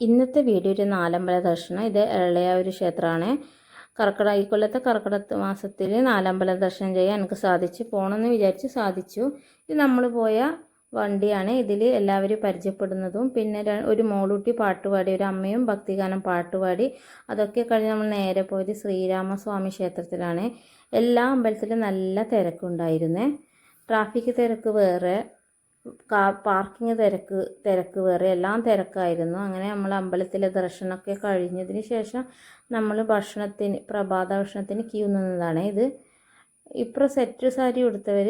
ഇന്നത്തെ വീഡിയോ ഒരു നാലമ്പല ദർശനം. ഇത് ഒരു ക്ഷേത്രമാണ്. കർക്കിടക ഈ കൊല്ലത്തെ മാസത്തിൽ നാലമ്പല ദർശനം ചെയ്യാൻ എനിക്ക് സാധിച്ചു. പോകണമെന്ന് വിചാരിച്ച് സാധിച്ചു. ഇത് നമ്മൾ പോയ വണ്ടിയാണ്. ഇതിൽ എല്ലാവരും പരിചയപ്പെടുന്നതും പിന്നെ ഒരു മോളൂട്ടി പാട്ടുപാടി ഒരു അമ്മയും ഭക്തിഗാനം പാട്ടുപാടി അതൊക്കെ കഴിഞ്ഞ് നമ്മൾ നേരെ പോയത് ശ്രീരാമസ്വാമി ക്ഷേത്രത്തിലാണ്. എല്ലാ അമ്പലത്തിലും നല്ല തിരക്കുണ്ടായിരുന്നേ. ട്രാഫിക് തിരക്ക് വേറെ. പാർക്കിംഗ് തിരക്ക് തിരക്ക് വേറെ എല്ലാം തിരക്കായിരുന്നു. അങ്ങനെ നമ്മൾ അമ്പലത്തിലെ ദർശനമൊക്കെ കഴിഞ്ഞതിന് ശേഷം നമ്മൾ ഭക്ഷണത്തിന് പ്രഭാത ഭക്ഷണത്തിന് ക്യൂ നിന്നതാണ്. ഇത് ഇപ്പുറം സെറ്റ് സാരി ഉടുത്തവർ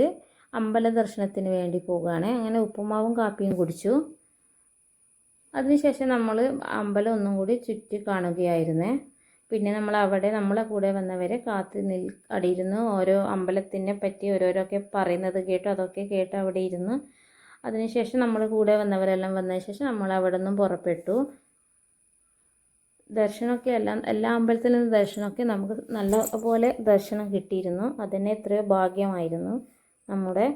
അമ്പല ദർശനത്തിന് വേണ്ടി പോവുകയാണ്. അങ്ങനെ ഉപ്പുമാവും കാപ്പിയും കുടിച്ചു. അതിനുശേഷം നമ്മൾ അമ്പലം ഒന്നും കൂടി ചുറ്റി കാണുകയായിരുന്നേ. പിന്നെ നമ്മൾ അവിടെ നമ്മളെ കൂടെ വന്നവരെ കാത്ത് നിൽ അടിയിരുന്നു ഓരോ അമ്പലത്തിനെ പറ്റി ഓരോരോ ഒക്കെ പറയുന്നത് കേട്ടു അതൊക്കെ കേട്ട് അവിടെ ഇരുന്ന് അതിനുശേഷം നമ്മൾ കൂടെ വന്നവരെല്ലാം വന്നതിന് ശേഷം നമ്മൾ അവിടെ നിന്നും പുറപ്പെട്ടു. ദർശനമൊക്കെ എല്ലാം എല്ലാ അമ്പലത്തിൽ നിന്ന് ദർശനമൊക്കെ നമുക്ക് നല്ല പോലെ ദർശനം കിട്ടിയിരുന്നു. അതന്നെ എത്രയോ ഭാഗ്യമായിരുന്നു നമ്മുടെ.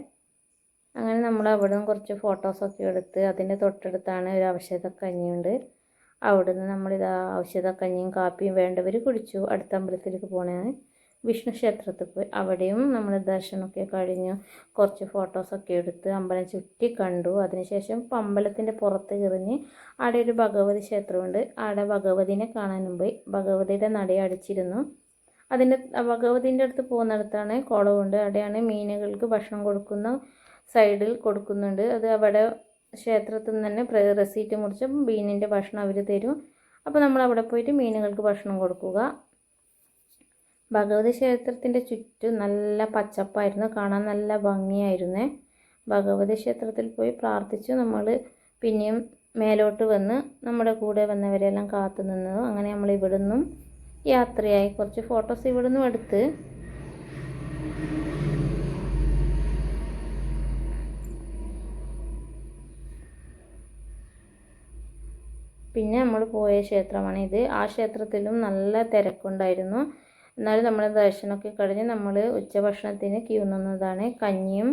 അങ്ങനെ നമ്മൾ അവിടെ നിന്ന് കുറച്ച് ഫോട്ടോസൊക്കെ എടുത്ത് അതിന്റെ തൊട്ടടുത്താണ് ഒരു ഔഷധക്കഞ്ഞിയുണ്ട്. അവിടുന്ന് നമ്മളിത് ഔഷധക്കഞ്ഞിയും കാപ്പിയും വേണ്ടവർ കുടിച്ചു. അടുത്ത അമ്പലത്തിലേക്ക് പോണേ. വിഷ്ണു ക്ഷേത്രത്തിൽ പോയി. അവിടെയും നമ്മൾ ദർശനമൊക്കെ കഴിഞ്ഞു കുറച്ച് ഫോട്ടോസൊക്കെ എടുത്ത് അമ്പലം ചുറ്റി കണ്ടു. അതിനുശേഷം അമ്പലത്തിന്റെ പുറത്ത് എറിഞ്ഞ് അവിടെ ഒരു ഭഗവതി ക്ഷേത്രമുണ്ട്. അവിടെ ഭഗവതിനെ കാണാനും പോയി. ഭഗവതിയുടെ നട അടിച്ചിരുന്നു. അതിന്റെ ഭഗവതിന്റെ അടുത്ത് പോകുന്നിടത്താണ് കുളമുണ്ട് അവിടെയാണ് മീനുകൾക്ക് ഭക്ഷണം കൊടുക്കുന്ന സൈഡിൽ കൊടുക്കുന്നുണ്ട്. അത് അവിടെ ക്ഷേത്രത്തിൽ നിന്ന് തന്നെ റെസീറ്റ് മുറിച്ച് മീനിന്റെ ഭക്ഷണം അവർ തരും. അപ്പോൾ നമ്മൾ അവിടെ പോയിട്ട് മീനുകൾക്ക് ഭക്ഷണം കൊടുക്കുക. ഭഗവതി ക്ഷേത്രത്തിന്റെ ചുറ്റും നല്ല പച്ചപ്പായിരുന്നു. കാണാൻ നല്ല ഭംഗിയായിരുന്നേ. ഭഗവതി ക്ഷേത്രത്തിൽ പോയി പ്രാർത്ഥിച്ചു. നമ്മൾ പിന്നെയും മേലോട്ട് വന്ന് നമ്മുടെ കൂടെ വന്നവരെല്ലാം കാത്തു നിന്നു. അങ്ങനെ നമ്മൾ ഇവിടുന്നും യാത്രയായി. കുറച്ച് ഫോട്ടോസ് ഇവിടുന്നും എടുത്ത്. പിന്നെ നമ്മൾ പോയ ക്ഷേത്രമാണ് ഇത്. ആ ക്ഷേത്രത്തിലും നല്ല തിരക്കുണ്ടായിരുന്നു. എന്നാലും നമ്മൾ ദർശനമൊക്കെ കഴിഞ്ഞ് നമ്മൾ ഉച്ചഭക്ഷണത്തിന് ക്യൂ നിന്നതാണ്. കഞ്ഞിയും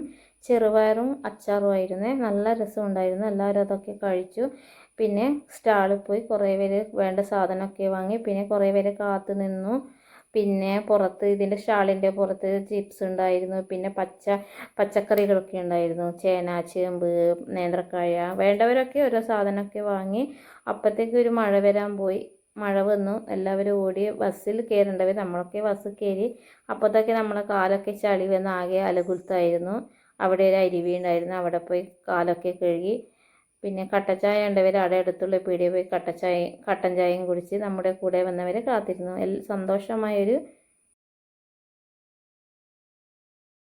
ചെറുപയറും അച്ചാറും ആയിരുന്നു. നല്ല രസമുണ്ടായിരുന്നു. എല്ലാവരും അതൊക്കെ കഴിച്ചു. പിന്നെ സ്റ്റാളിൽ പോയി കുറേ പേര് വേണ്ട സാധനമൊക്കെ വാങ്ങി. പിന്നെ കുറേ പേര് കാത്തു നിന്നു. പിന്നെ പുറത്ത് ഇതിന്റെ സ്റ്റാളിന്റെ പുറത്ത് ചിപ്സ് ഉണ്ടായിരുന്നു. പിന്നെ പച്ച പച്ചക്കറികളൊക്കെ ഉണ്ടായിരുന്നു. ചേന ചേമ്പ് നേന്ത്രക്കായ വേണ്ടവരൊക്കെ ഓരോ സാധനമൊക്കെ വാങ്ങി. അപ്പോഴത്തേക്ക് ഒരു മഴ വരാൻ പോയി. മഴ വന്നു. എല്ലാവരും ഓടി ബസ്സിൽ കയറേണ്ടവർ നമ്മളൊക്കെ ബസ്സിൽ കയറി അപ്പോഴത്തേക്ക് നമ്മളെ കാലൊക്കെ ചളി വന്ന് ആകെ അലകുലത്തായിരുന്നു അവിടെ ഒരു അരുവി ഉണ്ടായിരുന്നു. അവിടെ പോയി കാലൊക്കെ കഴുകി പിന്നെ കട്ടച്ചായ ഉണ്ടവർ അവിടെ അടുത്തുള്ള പീടിയ പോയി കട്ടച്ചായ കട്ടൻ ചായയും കുടിച്ച് നമ്മുടെ കൂടെ വന്നവരെ കാത്തിരുന്നു. സന്തോഷമായൊരു